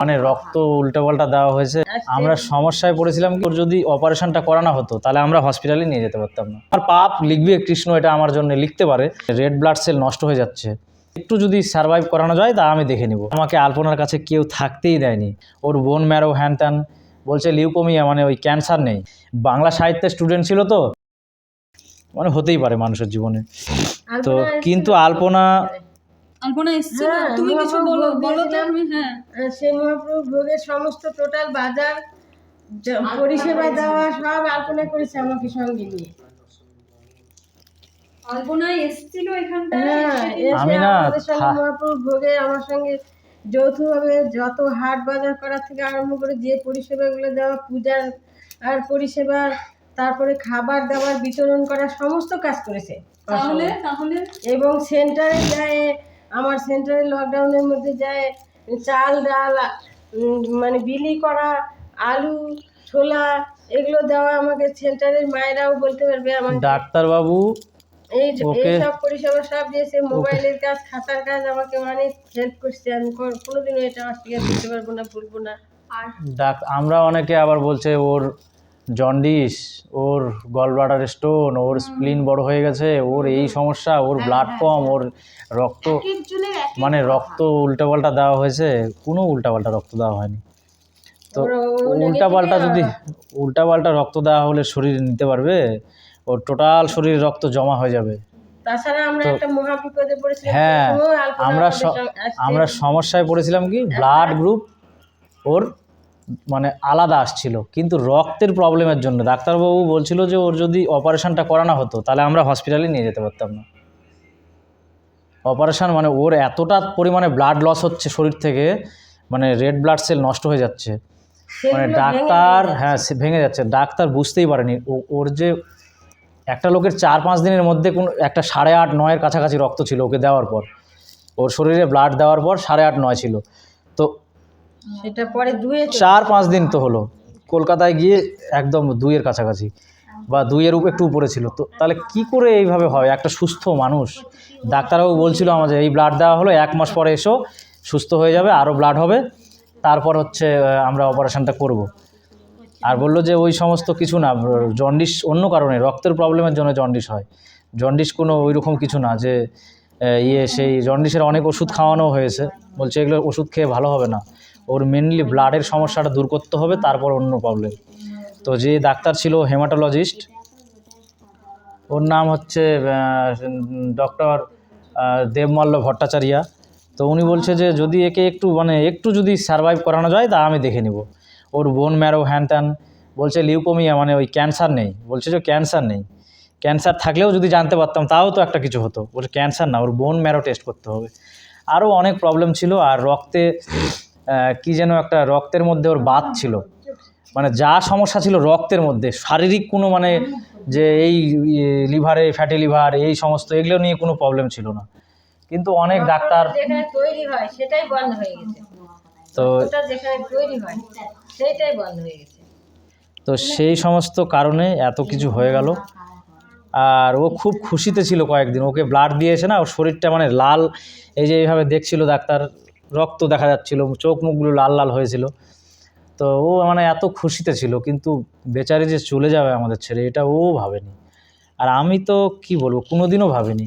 মানে রক্ত উল্টোপাল্টা দেওয়া হয়েছে। আমরা সমস্যায় পড়েছিলাম ওর যদি অপারেশনটা করানো হতো তাহলে আমরা হসপিটালে নিয়ে যেতে পারতাম না। আর পাপ লিখবে কৃষ্ণ এটা আমার জন্য লিখতে পারে। রেড ব্লাড সেল নষ্ট হয়ে যাচ্ছে। একটু যদি সার্ভাইভ করানো যায় তা আমি দেখে নিব। আমাকে আলপনার কাছে কেউ থাকতেই দেয়নি। ওর বোন ম্যারো হ্যান ত্যান বলছে লিউকোমিয়া মানে ওই ক্যান্সার নেই। বাংলা সাহিত্যের স্টুডেন্ট ছিল তো? মানে হতেই পারে মানুষের জীবনে। তো কিন্তু আলপনা আলপনা হ্যাঁ, তুমি কিছু বলো বলো। তুমি হ্যাঁ। সেই মহাপ্রভু ভোগের সমস্ত টোটাল বাজার পরিষেবা দেওয়া সব আলপনা করেছে আমাকে সঙ্গে নিয়ে। আলপনা এসেছিল এখানটায় হ্যাঁ আমি না আমাদের সঙ্গে থা- মহাপ্রভু ভোগে আমার সঙ্গে যৌথভাবে যত হাট বাজার করা থেকে আরম্ভ করে যে পরিষেবাগুলো দেওয়া পূজার আর পরিষেবা তারপরে খাবার দাবার বিতরণ করা সমস্ত কাজ করেছে। তাহলে তাহলে? এবং সেন্টারে যায় আমার সেন্টারে লকডাউনের মধ্যে যায় চাল ডাল মানে বিলি করা আলু ছোলা এগুলো দেওয়া আমাকে সেন্টারের মায়েরাও বলতে পারবে আমার ডাক্তারবাবু এই সব পরিষেবা সব দিয়েছে মোবাইলের কাজ খাতার কাজ আমাকে অনেক হেল্প করছে। আমি কোনো- কোনোদিনও এটা অস্বীকার করতে পারব না ভুলবো না। আর ডাক আমরা অনেকে আবার বলছে ওর জন্ডিস ওর গলব্লাডার স্টোন ওর স্প্লিন বড় হয়ে গেছে ওর এই সমস্যা ওর ব্লাড কম ওর রক্ত মানে রক্ত উল্টাপাল্টা দেওয়া হয়েছে কোনো উল্টাপাল্টা রক্ত দেওয়া হয়নি। তো উল্টাপাল্টা যদি উল্টাপাল্টা রক্ত দেওয়া হলে শরীর নিতে পারবে ওর টোটাল শরীর রক্ত জমা হয়ে যাবে। হ্যাঁ, আমরা আমরা সমস্যায় পড়েছিলাম কি? ব্লাড গ্রুপ ওর মানে আলাদা আসছিল। কিন্তু রক্তের প্রবলেমের জন্য ডাক্তারবাবু বলছিল যে ওর যদি অপারেশনটা করানো হতো তাহলে আমরা হসপিটালে নিয়ে যেতে পারতাম না। অপারেশন মানে ওর এতটা পরিমাণে ব্লাড লস হচ্ছে শরীর থেকে মানে রেড ব্লাড সেল নষ্ট হয়ে যাচ্ছে। মানে ডাক্তার হ্যাঁ সে ভেঙে যাচ্ছে। ডাক্তার বুঝতেই পারেনি। ও- ওর যে একটা লোকের চার পাঁচ দিনের মধ্যে কোন একটা সাড়ে আট নয়ের কাছাকাছি রক্ত ছিল ওকে দেওয়ার পর। ওর শরীরে ব্লাড দেওয়ার পর সাড়ে আট নয় ছিল। তো চার পাঁচ দিন তো হলো। কলকাতায় গিয়ে একদম দুইয়ের কাছাকাছি বা দুইয়ের একটু উপরে ছিল। তো তাহলে কি করে এইভাবে হয়? একটা সুস্থ মানুষ। ডাক্তারবাবু বলছিল আমাদের, এই ব্লাড দেওয়া হলো, এক মাস পরে এসো, সুস্থ হয়ে যাবে আরও ব্লাড হবে। তারপর হচ্ছে আমরা অপারেশনটা করব। আর বলল যে, ওই সমস্ত কিছু না জন্ডিস অন্য কারণে, রক্তের প্রবলেমের জন্য জন্ডিস হয়। জন্ডিস কোনো ওই রকম কিছু না যে ইয়ে সেই জন্ডিসের অনেক ওষুধ খাওয়ানো হয়েছে। বলছে, এগুলো ওষুধ খেয়ে ভালো হবে না। ওর মেনলি ব্লাডের সমস্যাটা দূর করতে হবে, তারপর অন্য প্রবলেম তো যে ডাক্তার ছিল হেমাটোলজিস্ট ওর নাম হচ্ছে ডক্টর দেবমল্ল ভট্টাচার্যা। তো উনি বলছে যে, যদি একে একটু মানে একটু যদি সার্ভাইভ করানো যায়, তা আমি দেখে নিব। ওর বোন ম্যারো হ্যান ত্যান বলছে লিউকোমিয়া মানে ওই ক্যান্সার নেই। বলছে যে ক্যান্সার নেই। ক্যান্সার থাকলেও যদি জানতে পারতাম, তাও তো একটা কিছু হতো। বলছে ক্যান্সার না, ওর বোন ম্যারো টেস্ট করতে হবে। আরও অনেক প্রবলেম ছিল, আর রক্তে কি যেন একটা রক্তের মধ্যে ওর বাত ছিল। মানে যা সমস্যা ছিল রক্তের মধ্যে শারীরিক কোনো মানে যে এই লিভারে ফ্যাটি লিভার এই সমস্ত এগুলো নিয়ে কোনো প্রবলেম ছিল না। কিন্তু অনেক ডাক্তার তৈরি হয় সেটাই বন্ধ হয়ে গেছে। তো তৈরি হয় সেটাই বন্ধ হয়ে গেছে। তো সেই সমস্ত কারণে এত কিছু হয়ে গেল। আর ও খুব খুশিতে ছিল কয়েকদিন। ওকে ব্লাড দিয়েছে না ওর শরীরটা মানে লাল এই যে এইভাবে দেখছিল ডাক্তার। রক্ত দেখা যাচ্ছিল, চোখ মুখগুলো লাল লাল হয়েছিল। তো ও মানে এত খুশিতে ছিল, কিন্তু বেচারে যে চলে যাবে আমাদের ছেড়ে, এটা ও ভাবেনি। আর আমি তো কি বলব, কোনোদিনও ভাবিনি।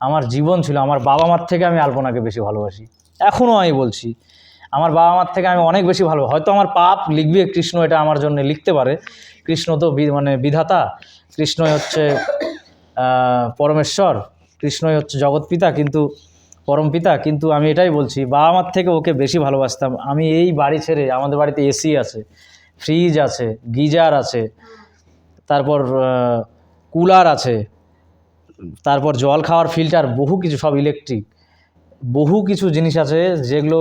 আমার জীবন ছিল, আমার বাবা মার থেকে আমি আলপনাকে বেশি ভালোবাসি। এখনও আমি বলছি, আমার বাবা মার থেকে আমি অনেক বেশি ভালো, হয়তো আমার পাপ লিখবে কৃষ্ণ, এটা আমার জন্য লিখতে পারে। কৃষ্ণ তো মানে বিধাতা, কৃষ্ণই হচ্ছে পরমেশ্বর, কৃষ্ণই হচ্ছে জগৎপিতা কিন্তু পরমপিতা কিন্তু আমি এটাই বলছি বাবা মার থেকে ওকে বেশি ভালোবাসতাম। আমি এই বাড়ি ছেড়ে আমাদের বাড়িতে এসি আছে ফ্রিজ আছে গিজার আছে তারপর কুলার আছে তারপর জল খাওয়ার ফিল্টার বহু কিছু সব ইলেকট্রিক বহু কিছু জিনিস আছে যেগুলো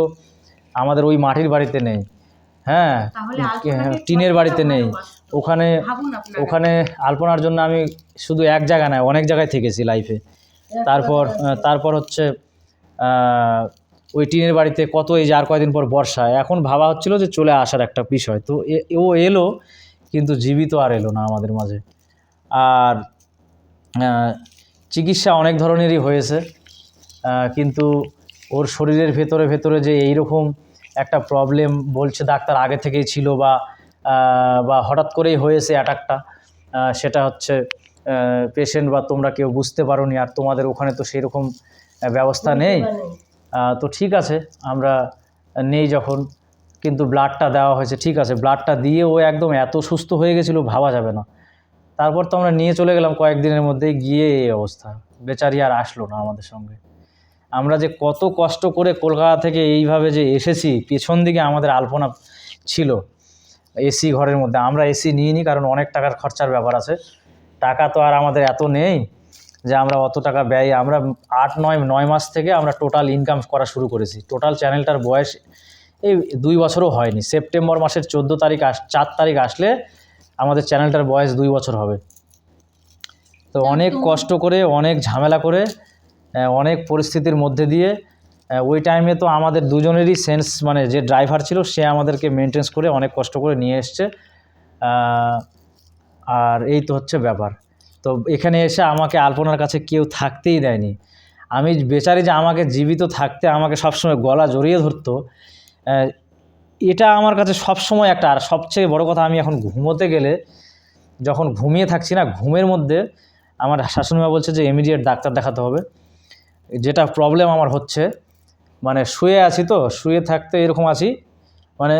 আমাদের ওই মাটির বাড়িতে নেই। হ্যাঁ টিনের বাড়িতে নেই। ওখানে ওখানে আলপনার জন্য আমি শুধু এক জায়গা নয় অনেক জায়গায় থেকেছি লাইফে তারপর তারপর হচ্ছে ওই টিনের বাড়িতে কত এই যে আর কয়দিন পর বর্ষা, এখন ভাবা হচ্ছিল যে চলে আসার একটা বিষয়। তো ও এলো, কিন্তু জীবিত আর এলো না আমাদের মাঝে। আর চিকিৎসা অনেক ধরনেরই হয়েছে কিন্তু ওর শরীরের ভেতরে ভেতরে যে এইরকম একটা প্রবলেম বলছে ডাক্তার আগে থেকেই ছিল বা বা হঠাৎ করেই হয়েছে অ্যাটাকটা সেটা হচ্ছে পেশেন্ট বা তোমরা কেউ বুঝতে পারো নি আর তোমাদের ওখানে তো সেরকম ব্যবস্থা নেই। তো ঠিক আছে আমরা নেই যখন কিন্তু ব্লাডটা দেওয়া হয়েছে ঠিক আছে ব্লাডটা দিয়ে ও একদম এত সুস্থ হয়ে গেছিল ভাবা যাবে না। তারপর তো আমরা নিয়ে চলে গেলাম কয়েকদিনের মধ্যেই গিয়ে এই অবস্থা। বেচারি আর আসলো না আমাদের সঙ্গে। আমরা যে কত কষ্ট করে কলকাতা থেকে এইভাবে যে এসেছি পেছন দিকে আমাদের আলপনা ছিল এসি ঘরের মধ্যে। আমরা এসি নিইনি কারণ অনেক টাকার খরচার ব্যাপার আছে। টাকা তো আর আমাদের এত নেই যে আমরা অত টাকা ব্যয় আমরা আট নয় নয় মাস থেকে আমরা টোটাল ইনকাম করা শুরু করেছি। টোটাল চ্যানেলটার বয়স এই দুই বছরও হয়নি। সেপ্টেম্বর মাসের চোদ্দ তারিখ আস চার তারিখ আসলে আমাদের চ্যানেলটার বয়স দুই বছর হবে। তো অনেক কষ্ট করে অনেক ঝামেলা করে অনেক পরিস্থিতির মধ্যে দিয়ে ওই টাইমে তো আমাদের দুজনেরই সেন্স মানে যে ড্রাইভার ছিল সে আমাদেরকে মেনটেন্স করে অনেক কষ্ট করে নিয়ে এসছে। আর এই তো হচ্ছে ব্যাপার। তো এখানে এসে আমাকে আলপনার কাছে কেউ থাকতেই দেয়নি। আমি বেচারি যে আমাকে জীবিত থাকতে আমাকে সবসময় গলা জড়িয়ে ধরতো এটা আমার কাছে সবসময় একটা, আর সবচেয়ে বড় কথা আমি এখন ঘুমোতে গেলে যখন ঘুমিয়ে থাকছি না, ঘুমের মধ্যে আমার শাশুড়িমা বলছে যে ইমিডিয়েট ডাক্তার দেখাতে হবে। যেটা প্রবলেম আমার হচ্ছে মানে শুয়ে আছি তো, শুয়ে থাকতে এরকম আছি মানে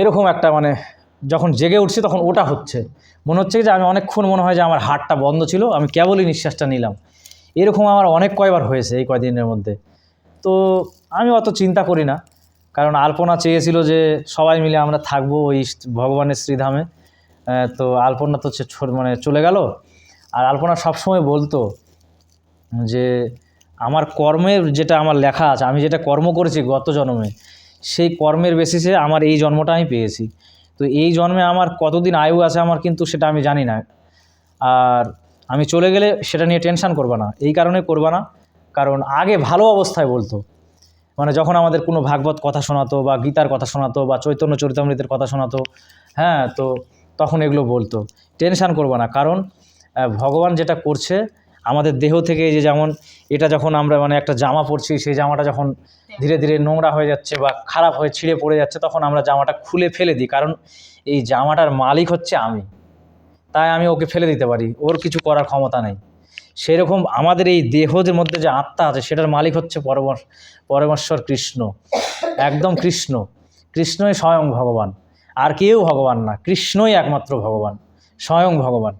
এরকম একটা মানে যখন জেগে উঠছি তখন ওটা হচ্ছে। মনে হচ্ছে যে আমি অনেকক্ষণ মনে হয় যে আমার হার্টটা বন্ধ ছিল, আমি কেবলই নিঃশ্বাসটা নিলাম। এরকম আমার অনেক কয়বার হয়েছে এই কয়দিনের মধ্যে। তো আমি অত চিন্তা করি না, কারণ আলপনা চেয়েছিল যে সবাই মিলে আমরা থাকব ওই ভগবানের শ্রীধামে। তো আলপনা তো মানে চলে গেল। আর আলপনা সবসময় বলতো যে আমার কর্মের যেটা আমার লেখা আছে, আমি যেটা কর্ম করেছি গত জন্মে, সেই কর্মের বেসিসে আমার এই জন্মটা আমি পেয়েছি। তো এই জন্মে আমার কতদিন আয়ু আছে আমার কিন্তু সেটা আমি জানি না। আর আমি চলে গেলে সেটা নিয়ে টেনশান করবা না। এই কারণে করবা না। কারণ আগে ভালো অবস্থায় বলতো। মানে যখন আমাদের কোনো ভাগবত কথা শোনাতো বা গীতার কথা শোনাতো বা চৈতন্য চরিতামৃতের কথা শোনাতো হ্যাঁ তো তখন এগুলো বলতো। টেনশান করবা না। কারণ ভগবান যেটা করছে আমাদের দেহ থেকে যে যেমন এটা যখন আমরা মানে একটা জামা পরছি, সেই জামাটা যখন ধীরে ধীরে নোংরা হয়ে যাচ্ছে বা খারাপ হয়ে ছিঁড়ে পড়ে যাচ্ছে, তখন আমরা জামাটা খুলে ফেলে দিই। কারণ এই জামাটার মালিক হচ্ছে আমি। তাই আমি ওকে ফেলে দিতে পারি। ওর কিছু করার ক্ষমতা নেই। সেরকম আমাদের এই দেহের মধ্যে যে আত্মা আছে, সেটার মালিক হচ্ছে পরমশ, পরমেশ্বর কৃষ্ণ। একদম কৃষ্ণ। কৃষ্ণই স্বয়ং ভগবান। আর কেউ ভগবান না। কৃষ্ণই একমাত্র ভগবান। স্বয়ং ভগবান।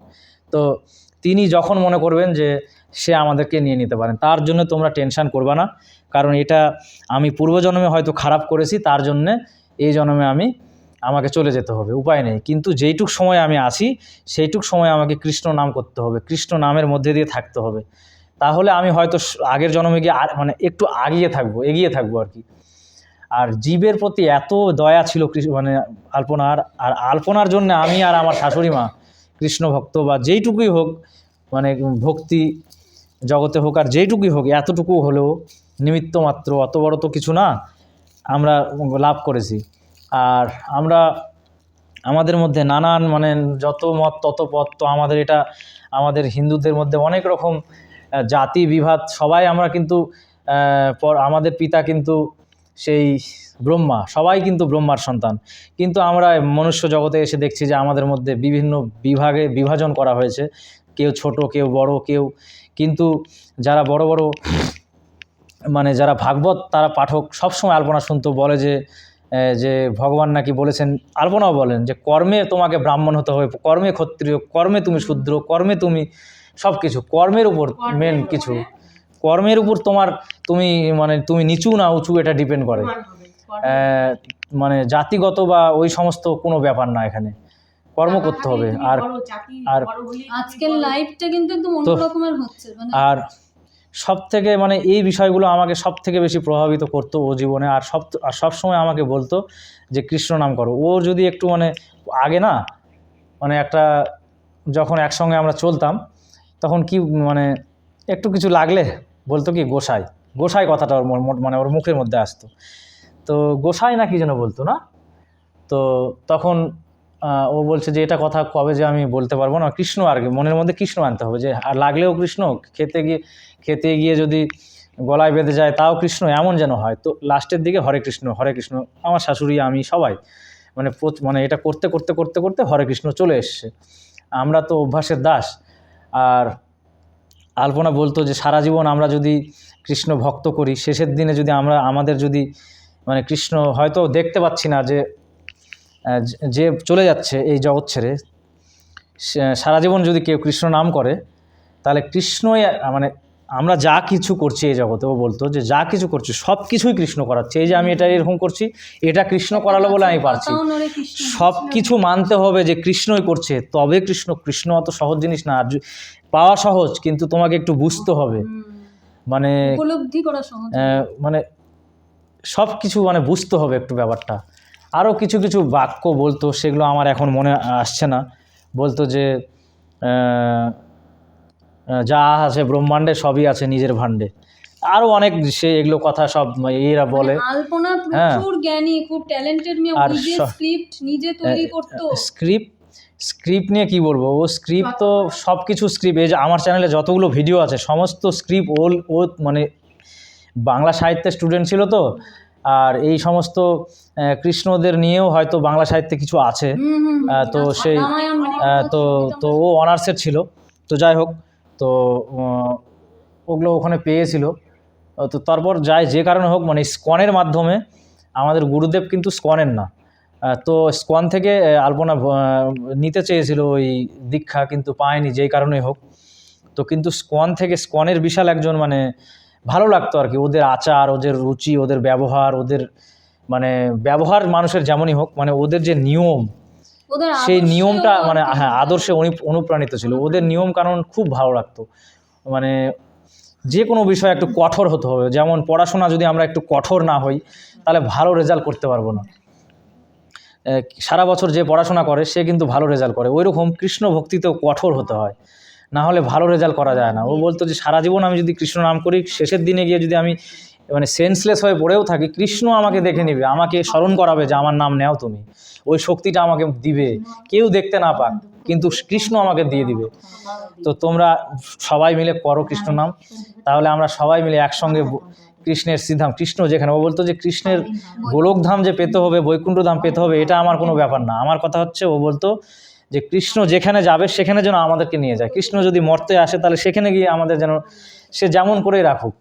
তো তিনি যখন মনে করবেন যে সে আমাদেরকে নিয়ে নিতে পারেন, তার জন্য তোমরা টেনশান করবা না। কারণ এটা আমি পূর্বজন্মে হয়তো খারাপ করেছি, তার জন্যে এই জন্মে আমি, আমাকে চলে যেতে হবে, উপায় নেই। কিন্তু যেইটুক সময় আমি আছি, সেইটুক সময় আমাকে কৃষ্ণ নাম করতে হবে, কৃষ্ণ নামের মধ্যে দিয়ে থাকতে হবে। তাহলে আমি হয়তো আগের জন্মে গিয়ে আর মানে একটু আগিয়ে থাকব, এগিয়ে থাকব আর কি। আর জীবের প্রতি এত দয়া ছিল মানে আলপনার, আর আলপনার জন্য আমি আর আমার শাশুড়ি মা কৃষ্ণ ভক্ত বা যেইটুকুই হোক মানে ভক্তি জগতে হোক আর যেইটুকুই হোক, এতটুকু হলেও নিমিত্ত মাত্র, অত বড় তো কিছু না, আমরা লাভ করেছি। আর আমরা আমাদের মধ্যে নানান মানে যত মত তত পথ, তো আমাদের এটা, আমাদের হিন্দুদের মধ্যে অনেক রকম জাতি বিভাদ সবাই আমরা কিন্তু আমাদের পিতা কিন্তু সেই ব্রহ্মা সবাই কিন্তু ব্রহ্মার সন্তান। কিন্তু আমরা মনুষ্য জগতে এসে দেখছি যে আমাদের মধ্যে বিভিন্ন বিভাগে বিভাজন করা হয়েছে। কেউ ছোট কেউ বড় কেউ কিন্তু যারা বড় বড় মানে যারা ভাগবত তারা পাঠক সবসময় আলপনা শুনতো বলে যে যে ভগবান নাকি বলেছেন আলপনাও বলেন যে কর্মে তোমাকে ব্রাহ্মণ হতে হবে কর্মে ক্ষত্রিয় কর্মে তুমি শূদ্র কর্মে তুমি সব কিছু কর্মের উপর মেন কিছু। কর্মের উপর তোমার তুমি মানে তুমি নিচু না উঁচু এটা ডিপেন্ড করে। মানে জাতিগত বা ওই সমস্ত কোনো ব্যাপার না এখানে। কর্ম করতে হবে। আর আর আজকের লাইফটা কিন্তু একদম অন্য রকমের হচ্ছে মানে আর সব থেকে মানে এই বিষয়গুলো আমাকে সব থেকে বেশি প্রভাবিত করতো ও জীবনে। আর সব আর সবসময় আমাকে বলতো যে কৃষ্ণ নাম করো। ও যদি একটু মানে আগে না মানে একটা যখন একসঙ্গে আমরা চলতাম তখন কি মানে একটু কিছু লাগলে বলতো কি, গোসাই। গোসাই কথাটা ওর মানে ওর মুখের মধ্যে আসতো। তো গোসাই না কি যেন বলতো না? তো তখন ও বলছে যে, এটা কথা কবে যে আমি বলতে পারব না? কৃষ্ণ আর মনের মধ্যে কৃষ্ণ আনতে হবে যে, আর লাগলেও কৃষ্ণ, খেতে গিয়ে খেতে গিয়ে যদি গলায় বেঁধে যায়, তাও কৃষ্ণ, এমন যেন হয়। তো লাস্টের দিকে, হরে কৃষ্ণ হরে কৃষ্ণ, আমার শাশুড়ি, আমি সবাই। মানে মানে এটা করতে করতে করতে করতে হরে কৃষ্ণ চলে এসছে। আমরা তো অভ্যাসের দাস, আর আলপনা বলতো যে, সারা জীবন আমরা যদি কৃষ্ণ ভক্ত করি, শেষের দিনে যদি আমরা, আমাদের যদি মানে কৃষ্ণ হয়তো দেখতে পাচ্ছি না যে যে- চলে যাচ্ছে এই জগৎ ছেড়ে সারা জীবন যদি কেউ কৃষ্ণ নাম করে, তাহলে কৃষ্ণই মানে আমরা যা কিছু করছি এই জগতে ও বলতো যে যা কিছু করছি সব কিছুই কৃষ্ণ করাচ্ছে। এই যে আমি এটা এরকম করছি এটা কৃষ্ণ করালো বলে আমি পারছি। সব কিছু মানতে হবে যে কৃষ্ণই করছে তবে কৃষ্ণ কৃষ্ণ অত সহজ জিনিস না আর পাওয়া সহজ কিন্তু তোমাকে একটু বুঝতে হবে। মানে মানে সব কিছু মানে বুঝতে হবে একটু ব্যাপারটা। আরও কিছু কিছু বাক্য বলতো সেগুলো আমার এখন মনে আসছে না। বলতো যে যা আছে ব্রহ্মাণ্ডে সবই আছে নিজের ভাণ্ডে। আরও অনেক সে এগুলো কথা সব এরা বলে। মানে আলপনা। প্রচুর জ্ঞানী খুব ট্যালেন্টেড মেয়ে আর নিজে স্ক্রিপ্ট নিজে তৈরি করতো। স্ক্রিপ্ট স্ক্রিপ্ট নিয়ে কি বলব? ও স্ক্রিপ্ট তো সব কিছু স্ক্রিপ্ট এই যে আমার চ্যানেলে যতগুলো ভিডিও আছে সমস্ত স্ক্রিপ্ট ওল ও মানে বাংলা সাহিত্যের স্টুডেন্ট ছিল তো। আর এই সমস্ত কৃষ্ণদের নিয়েও হয়তো বাংলা সাহিত্যে কিছু আছে। তো সেই তো তো ও অনার্সের ছিল। তো যাই হোক তো ওগুলো ওখানে পেয়েছিল। তো তারপর যাই যে কারণে হোক মানে স্কনের মাধ্যমে আমাদের গুরুদেব কিন্তু স্কনের না। তো স্কন থেকে আলপনা নিতে চেয়েছিল ওই দীক্ষা, কিন্তু পায়নি যেই কারণেই হোক। তো কিন্তু স্কন থেকে স্কনের বিশাল একজন মানে ভালো লাগতো আর কি। ওদের আচার, ওদের রুচি, ওদের ব্যবহার, ওদের মানে ব্যবহার মানুষের যেমনই হোক মানে ওদের যে নিয়ম সেই নিয়মটা মানে হ্যাঁ আদর্শে অনু- অনুপ্রাণিত ছিল। ওদের নিয়ম কানুন খুব ভালো লাগতো মানে যে কোনো বিষয়ে একটু কঠোর হতে হবে। যেমন পড়াশোনা যদি আমরা একটু কঠোর না হই তাহলে ভালো রেজাল্ট করতে পারব না। সারা বছর যে পড়াশোনা করে সে কিন্তু ভালো রেজাল্ট করে। ওই রকম কৃষ্ণ ভক্তিতেও কঠোর হতে হয়। না হলে ভালো রেজাল্ট করা যায় না। ও বলতো যে সারা জীবন আমি যদি কৃষ্ণ নাম করি শেষের দিনে গিয়ে যদি আমি মানে সেন্সলেস হয়ে পড়েও থাকি। কৃষ্ণ আমাকে দেখে নিবে, আমাকে স্মরণ করাবে যে আমার নাম নেও তুমি। ওই শক্তিটা আমাকে দিবে। কেউ দেখতে না পাক, কিন্তু কৃষ্ণ আমাকে দিয়ে দিবে। তো তোমরা সবাই মিলে করো কৃষ্ণ নাম। তাহলে আমরা সবাই মিলে একসঙ্গে কৃষ্ণের সিদ্ধাম কৃষ্ণ যেখানে, ও বলতো যে কৃষ্ণের গোলকধাম যে পেতে হবে বৈকুণ্ঠ ধাম পেতে হবে, এটা আমার কোনো ব্যাপার না। আমার কথা হচ্ছে, ও বলতো যে কৃষ্ণ যেখানে যাবে, সেখানে যেন আমাদেরকে নিয়ে যায়। কৃষ্ণ যদি মর্তে আসে, তাহলে সেখানে গিয়ে আমাদের যেন, সে যেমন করেই রাখুক।